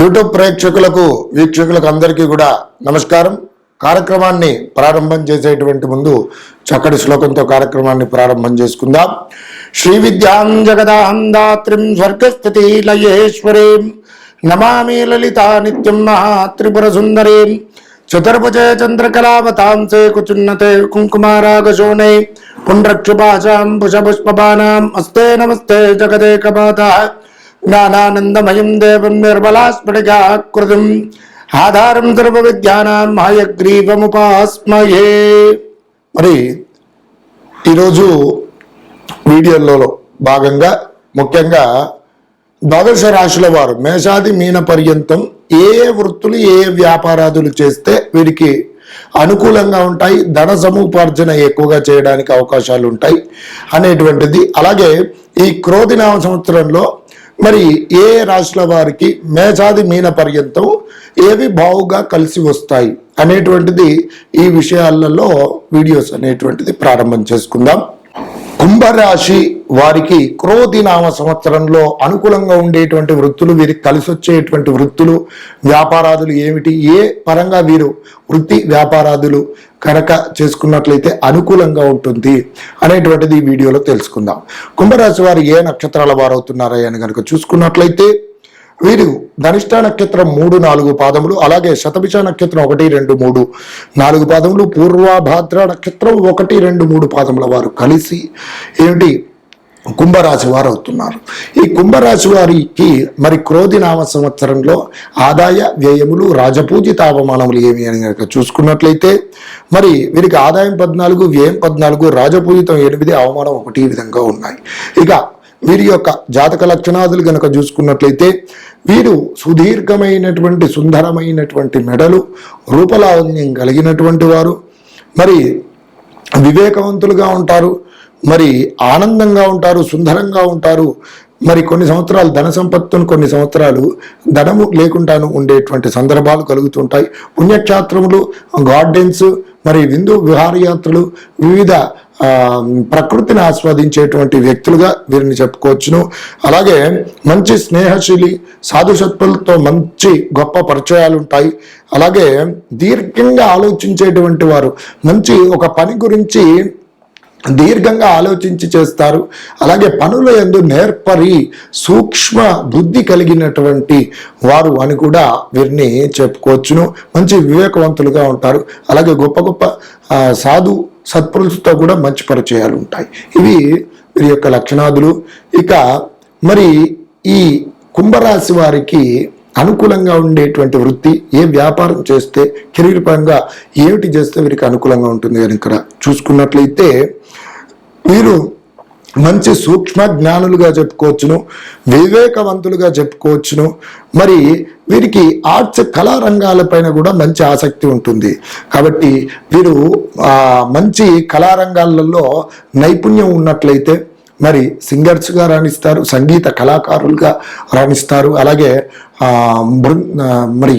YouTube ప్రేక్షకులకు వీక్షకులకు అందరికీ కూడా నమస్కారం. కార్యక్రమాన్ని ప్రారంభం చేసేటువంటి ముందు చక్కటి శ్లోకంతో కార్యక్రమాన్ని ప్రారంభం చేసుకుందాం. శ్రీ విద్యాం జగదాహందాత్రిం స్వర్గస్థితి లయేశ్వరీం నమామి లలితా నిత్యం మహాత్రిపుర సుందరీం. చతుర్భుజ చంద్రకలావతాంసే కుచున్నతే కుంకుమారాగశోణే పుండ్రక్షుపాశాం పుష్పబాణాం అస్తే నమస్తే జగదేకమాత. జ్ఞానానందమయం దేవం నిర్మలాస్ఫటికాకృతిం ఆధారం సర్వ విద్యానాం హయగ్రీవముపాస్మయే మరి ఈరోజు వీడియోలలో భాగంగా ముఖ్యంగా ద్వాదశ రాశుల వారు మేషాది మీన పర్యంతం ఏ వృత్తులు ఏ ఏ వ్యాపారాదులు చేస్తే వీరికి అనుకూలంగా ఉంటాయి ధన సముపార్జన ఎక్కువగా చేయడానికి అవకాశాలు ఉంటాయి అనేటువంటిది. అలాగే ఈ క్రోధినామ సంవత్సరంలో మరి ఏ రాశుల వారికి మేజాది మీన పర్యంతం ఏవి బావుగా కలిసి వస్తాయి అనేటువంటిది ఈ విషయాలలో వీడియోస్ అనేటువంటిది ప్రారంభం చేసుకుందాం. కుంభరాశి వారికి క్రోధి నామ సంవత్సరంలో అనుకూలంగా ఉండేటువంటి వృత్తులు వీరికి కలిసి వచ్చేటువంటి వృత్తులు వ్యాపారాదులు ఏమిటి ఏ పరంగా వీరు వృత్తి వ్యాపారాదులు కనుక చేసుకున్నట్లయితే అనుకూలంగా ఉంటుంది అనేటువంటిది ఈ వీడియోలో తెలుసుకుందాం. కుంభరాశి వారు ఏ నక్షత్రాల వారు అవుతున్నారా అని కనుక చూసుకున్నట్లయితే వీరు ధనిష్ట నక్షత్రం మూడు నాలుగు పాదములు అలాగే శతభిష నక్షత్రం ఒకటి రెండు మూడు నాలుగు పాదములు పూర్వభాద్ర నక్షత్రం ఒకటి రెండు మూడు పాదముల వారు కలిసి ఏమిటి కుంభరాశి వారు అవుతున్నారు. ఈ కుంభరాశి వారికి మరి క్రోధి నామ సంవత్సరంలో ఆదాయ వ్యయములు రాజపూజిత అవమానములు ఏమి అని కనుక చూసుకున్నట్లయితే మరి వీరికి ఆదాయం పద్నాలుగు వ్యయం పద్నాలుగు రాజపూజితం ఎనిమిది అవమానం ఒకటి విధంగా ఉన్నాయి. ఇక వీరి యొక్క జాతక లక్షణాదులు కనుక చూసుకున్నట్లయితే వీరు సుదీర్ఘమైనటువంటి సుందరమైనటువంటి మెడలు రూపలావణ్యం కలిగినటువంటి వారు మరి వివేకవంతులుగా ఉంటారు. మరి ఆనందంగా ఉంటారు సుందరంగా ఉంటారు. మరి కొన్ని సంవత్సరాలు ధన సంపత్తును కొన్ని సంవత్సరాలు ధనము లేకుండాను ఉండేటువంటి సందర్భాలు కలుగుతుంటాయి పుణ్యక్షేత్రములు గార్డెన్స్ మరి విందు విహారయాత్రలు వివిధ ప్రకృతిని ఆస్వాదించేటువంటి వ్యక్తులుగా వీరిని చెప్పుకోవచ్చును. అలాగే మంచి స్నేహశీలి సాధుసత్తులతో మంచి గొప్ప పరిచయాలు ఉంటాయి. అలాగే దీర్ఘంగా ఆలోచించేటువంటి వారు మంచి ఒక పని గురించి దీర్ఘంగా ఆలోచించి చేస్తారు. అలాగే పనుల ఎందు నేర్పరి సూక్ష్మ బుద్ధి కలిగినటువంటి వారు అని కూడా వీరిని చెప్పుకోవచ్చును. మంచి వివేకవంతులుగా ఉంటారు. అలాగే గొప్ప గొప్ప సాధు సత్పురుషులతో కూడా మంచి పరిచయాలు ఉంటాయి. ఇవి వీరి యొక్క లక్షణాదులు. ఇక మరి ఈ కుంభరాశి వారికి అనుకూలంగా ఉండేటువంటి వృత్తి ఏ వ్యాపారం చేస్తే కెరీర్ పరంగా ఏమిటి చేస్తే వీరికి అనుకూలంగా ఉంటుంది అని ఇక్కడ చూసుకున్నట్లయితే వీరు మంచి సూక్ష్మ జ్ఞానులుగా చెప్పుకోవచ్చును వివేకవంతులుగా చెప్పుకోవచ్చును. మరి వీరికి ఆర్ట్స్ కళారంగాలపైన కూడా మంచి ఆసక్తి ఉంటుంది. కాబట్టి వీరు మంచి కళారంగాలలో నైపుణ్యం ఉన్నట్లయితే మరి సింగర్స్గా రాణిస్తారు సంగీత కళాకారులుగా రాణిస్తారు. అలాగే మృ మరి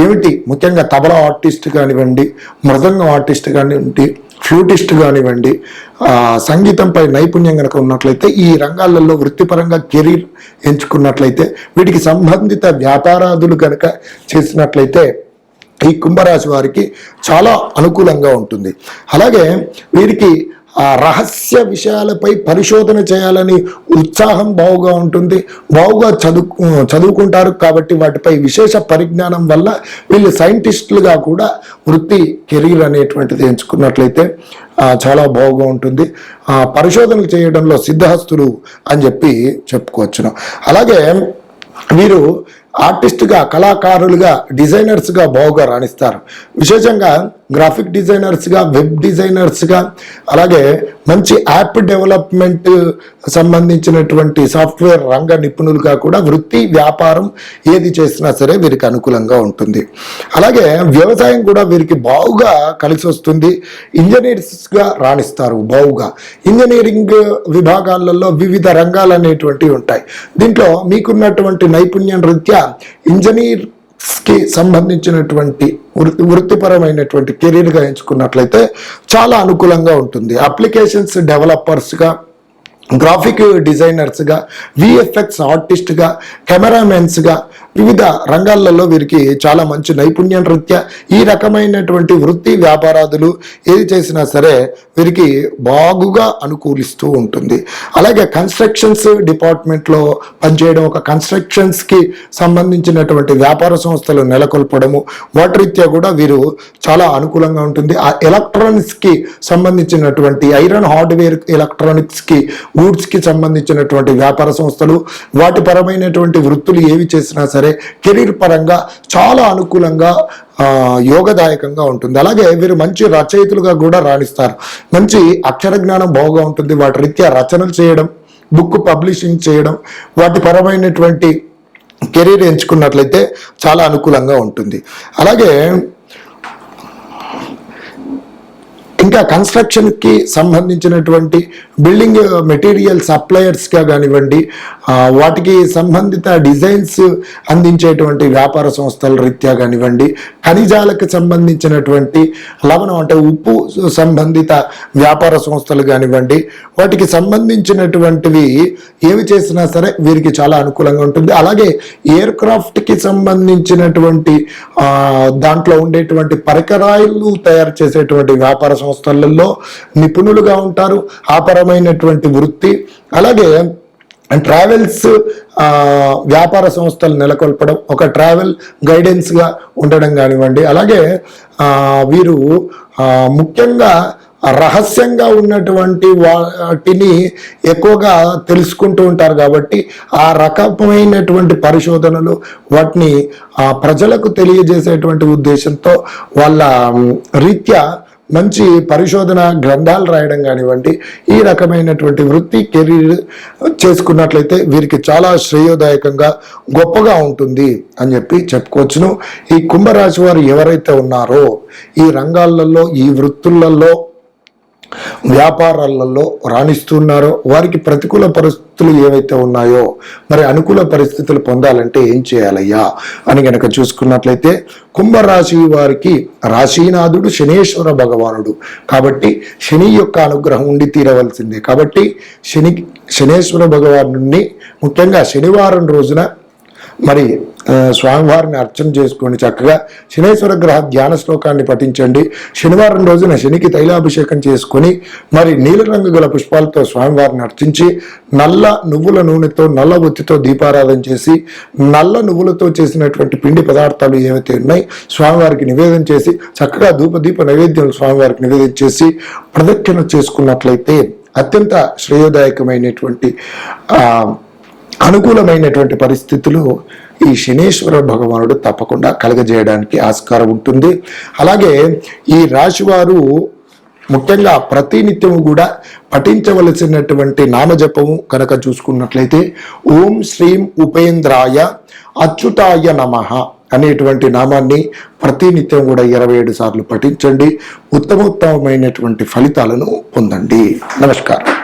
ఏమిటి? ముఖ్యంగా తబలా ఆర్టిస్ట్ కానివ్వండి మృదంగం ఆర్టిస్ట్ కానివ్వండి ఫ్లూటిస్ట్ కానివ్వండి సంగీతంపై నైపుణ్యం కనుక ఉన్నట్లయితే ఈ రంగాలలో వృత్తిపరంగా కెరీర్ ఎంచుకున్నట్లయితే వీటికి సంబంధిత వ్యాపారాదులు కనుక చేసినట్లయితే ఈ కుంభరాశి వారికి చాలా అనుకూలంగా ఉంటుంది. అలాగే వీరికి ఆ రహస్య విషయాలపై పరిశోధన చేయాలని ఉత్సాహం బావుగా ఉంటుంది. బావుగా చదువు చదువుకుంటారు కాబట్టి వాటిపై విశేష పరిజ్ఞానం వల్ల వీళ్ళు సైంటిస్టులుగా కూడా వృత్తి కెరీర్ అనేటువంటిది ఎంచుకున్నట్లయితే చాలా బాగుగా ఉంటుంది. ఆ, పరిశోధనలు చేయడంలో సిద్ధహస్తులు అని చెప్పి చెప్పుకోవచ్చును. అలాగే వీరు ఆర్టిస్ట్గా కళాకారులుగా డిజైనర్స్గా బాగుగా రాణిస్తారు. విశేషంగా గ్రాఫిక్ డిజైనర్స్గా వెబ్ డిజైనర్స్గా అలాగే మంచి యాప్ డెవలప్మెంట్ సంబంధించినటువంటి సాఫ్ట్వేర్ రంగ నిపుణులుగా కూడా వృత్తి వ్యాపారం ఏది చేసినా సరే వీరికి అనుకూలంగా ఉంటుంది. అలాగే వ్యవసాయం కూడా వీరికి బావుగా కలిసి వస్తుంది. ఇంజనీర్స్గా రాణిస్తారు బావుగా. ఇంజనీరింగ్ విభాగాలలో వివిధ రంగాలు అనేటువంటివి ఉంటాయి. దీంట్లో మీకున్నటువంటి నైపుణ్యం రీత్యా ముఖ్యంగా కి సంబంధించినటువంటి వృత్తి వృత్తిపరమైనటువంటి కెరీర్గా ఎంచుకున్నట్లయితే చాలా అనుకూలంగా ఉంటుంది. అప్లికేషన్స్ డెవలపర్స్గా గ్రాఫిక్ డిజైనర్స్గా విఎఫ్ఎక్స్ ఆర్టిస్ట్గా కెమెరామెన్స్గా వివిధ రంగాలలో వీరికి చాలా మంచి నైపుణ్యం రీత్యా ఈ రకమైనటువంటి వృత్తి వ్యాపారాదులు ఏది చేసినా సరే వీరికి బాగుగా అనుకూలిస్తూ ఉంటుంది. అలాగే కన్స్ట్రక్షన్స్ డిపార్ట్మెంట్లో పనిచేయడం ఒక కన్స్ట్రక్షన్స్కి సంబంధించినటువంటి వ్యాపార సంస్థలు నెలకొల్పడము వాటి రీత్యా కూడా వీరు చాలా అనుకూలంగా ఉంటుంది. ఆ ఎలక్ట్రానిక్స్కి సంబంధించినటువంటి ఐరన్ హార్డ్వేర్ ఎలక్ట్రానిక్స్కి గూడ్స్కి సంబంధించినటువంటి వ్యాపార సంస్థలు వాటి పరమైనటువంటి వృత్తులు ఏవి చేసినా సరే కెరీర్ పరంగా చాలా అనుకూలంగా యోగదాయకంగా ఉంటుంది. అలాగే వీరు మంచి రచయితలుగా కూడా రాణిస్తారు. మంచి అక్షర జ్ఞానం బాగా ఉంటుంది. వాటి రీత్యా రచనలు చేయడం బుక్ పబ్లిషింగ్ చేయడం వాటి పరమైనటువంటి కెరీర్ ఎంచుకున్నట్లయితే చాలా అనుకూలంగా ఉంటుంది. అలాగే ఇంకా కన్స్ట్రక్షన్కి సంబంధించినటువంటి బిల్డింగ్ మెటీరియల్ సప్లయర్స్గా కానివ్వండి వాటికి సంబంధిత డిజైన్స్ అందించేటువంటి వ్యాపార సంస్థల రీత్యా కానివ్వండి ఖనిజాలకు సంబంధించినటువంటి లవణం అంటే ఉప్పు సంబంధిత వ్యాపార సంస్థలు కానివ్వండి వాటికి సంబంధించినటువంటివి ఏవి చేసినా సరే వీరికి చాలా అనుకూలంగా ఉంటుంది. అలాగే ఎయిర్ క్రాఫ్ట్కి సంబంధించినటువంటి దాంట్లో ఉండేటువంటి పరికరాలు తయారు చేసేటువంటి వ్యాపార సంస్థలలో నిపుణులుగా ఉంటారు. ఆ పరమైనటువంటి వృత్తి. అలాగే ట్రావెల్స్ వ్యాపార సంస్థలు నెలకొల్పడం ఒక ట్రావెల్ గైడెన్స్గా ఉండడం కానివ్వండి. అలాగే వీరు ముఖ్యంగా రహస్యంగా ఉన్నటువంటి వాటిని ఎక్కువగా తెలుసుకుంటూ ఉంటారు కాబట్టి ఆ రకమైనటువంటి పరిశోధనలు వాటిని ప్రజలకు తెలియజేసేటువంటి ఉద్దేశంతో వాళ్ళ రీత్యా మంచి పరిశోధన గ్రంథాలు రాయడం కానివ్వండి ఈ రకమైనటువంటి వృత్తి కెరీర్ చేసుకున్నట్లయితే వీరికి చాలా శ్రేయోదాయకంగా గొప్పగా ఉంటుంది అని చెప్పి చెప్పుకోవచ్చును. ఈ కుంభరాశి వారు ఎవరైతే ఉన్నారో ఈ రంగాలలో ఈ వృత్తులలో వ్యాపారాలలో రాణిస్తున్నారో. వారికి ప్రతికూల పరిస్థితులు ఏవైతే ఉన్నాయో మరి అనుకూల పరిస్థితులు పొందాలంటే ఏం చేయాలయ్యా? అని గనక చూసుకున్నట్లయితే కుంభరాశి వారికి రాశీనాథుడు శనేశ్వర భగవానుడు. కాబట్టి శని యొక్క అనుగ్రహం ఉండి తీరవలసిందే. కాబట్టి శని శనేశ్వర భగవాను ముఖ్యంగా శనివారం రోజున మరి స్వామివారిని అర్చన చేసుకొని చక్కగా శనేశ్వర గ్రహ ధ్యాన శ్లోకాన్ని పఠించండి. శనివారం రోజున శనికి తైలాభిషేకం చేసుకొని మరి నీలరంగు గల పుష్పాలతో స్వామివారిని అర్చించి నల్ల నువ్వుల నూనెతో నల్ల ఒత్తితో దీపారాధన చేసి నల్ల నువ్వులతో చేసినటువంటి పిండి పదార్థాలు ఏవైతే ఉన్నాయి స్వామివారికి నివేదన చేసి చక్కగా ధూపదీప నైవేద్యం స్వామివారికి నివేదన చేసి ప్రదక్షిణ చేసుకున్నట్లయితే అత్యంత శ్రేయోదాయకమైనటువంటి ఆ అనుకూలమైనటువంటి పరిస్థితులు ఈ శనీశ్వర భగవానుడు తప్పకుండా కలగజేయడానికి ఆస్కారం ఉంటుంది. అలాగే ఈ రాశివారు ముఖ్యంగా ప్రతినిత్యము కూడా పఠించవలసినటువంటి నామజపము కనుక చూసుకున్నట్లయితే ఓం శ్రీం ఉపేంద్రాయ అచ్యుతాయ నమః అనేటువంటి నామాన్ని ప్రతినిత్యం కూడా ఇరవై ఏడు సార్లు పఠించండి. ఉత్తమోత్తమైనటువంటి ఫలితాలను పొందండి. నమస్కారం.